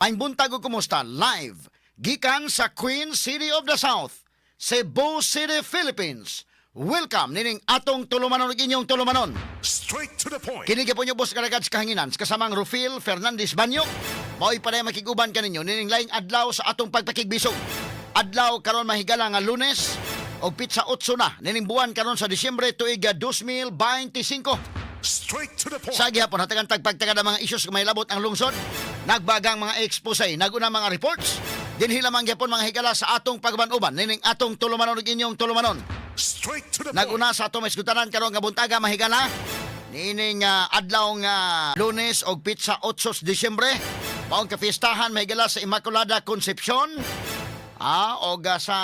Ang buntag ug kumusta live gikan sa Queen City of the South, Cebu City, Philippines. Welcome nining atong tulumanon ug inyong tulumanon. Straight to the point. Kini po nyo boss karagad sa kahanginan kasamang Rufil Fernandez Banyo. Mao'y panay makiguban kaninyo nining laing adlaw sa atong pagpakigbisog. Adlaw karon mahigala nga Lunes og pitsa 8 na nining buwan karon sa Disyembre tuig 2025. Straight to the point. Sa gihapon hatagan tagpagtagad ang mga issues may labot ang lungsod. Nagbagang mga expose, naguna mga reports. Dinhi lamang gyapon mga higala sa atong pagbanuban nining atong tulumanon ug inyong tulumanon. Straight to the point. Naguna sa atong maisgutanan karon nga buntaga mahigala. Nining ah, adlaw nga Lunes og pitsa 8 Disyembre. Maong kapistahan mahigala sa Immaculada Concepcion. Ah, og ah, sa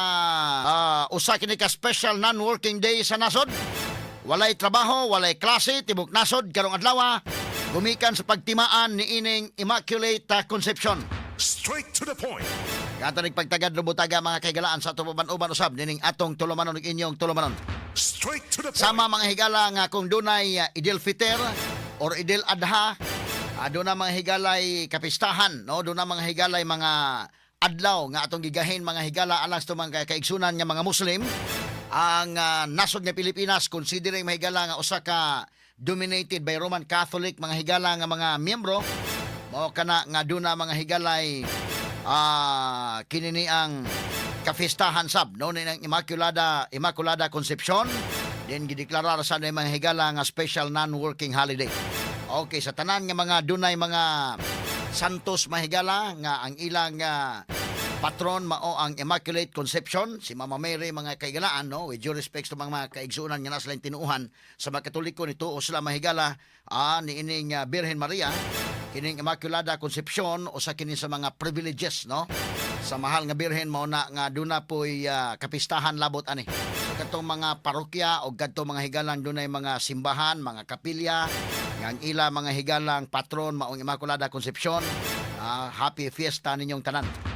ah, usa kini ka special non-working day sa nasod. Walay trabaho, walay klase, tibok nasod karong adlaw. Gumikan sa pagtimaan ni ining Immaculate ah, Concepcion. Straight to the point. Kato nagpagtagad lubutaga mga kaigalaan sa atong uban usab nining atong tulumanon ug inyong tulumanon. Straight to the point. Sama mga higala nga kung dunay uh, Idil Fitr or Idil Adha, uh, doon na mga higalay kapistahan, no? Doon na mga higalay mga adlaw nga atong gigahin mga higala alang sa mga kaigsunan nga mga Muslim. Ang uh, nasod nga Pilipinas considering mga higala nga usa ka dominated by Roman Catholic mga higala nga mga miyembro mao kana nga doon na mga higalay ah kinini ang kapistahan sab no ni ang Immaculada Immaculada Concepcion din gideklarar sa mga higala nga special non-working holiday. Okay, sa tanan nga mga dunay mga santos mahigala nga ang ilang ah, patron mao ang Immaculate Conception, si Mama Mary mga kaigalaan no, with due respects to mga kaigsunan nga nasa tinuuhan sa mga Katoliko nito o sila mahigala ah, ni ining ah, Birhen Maria kining Immaculada Concepcion o sa kini sa mga privileges no? Sa mahal nga birhen mao na nga duna po'y ah, kapistahan labot ani. Katong mga parokya o kadtong mga higalang dunay mga simbahan mga kapilya nga ang ila mga higalang patron maong Immaculada Concepcion. Ah, happy fiesta ninyong tanan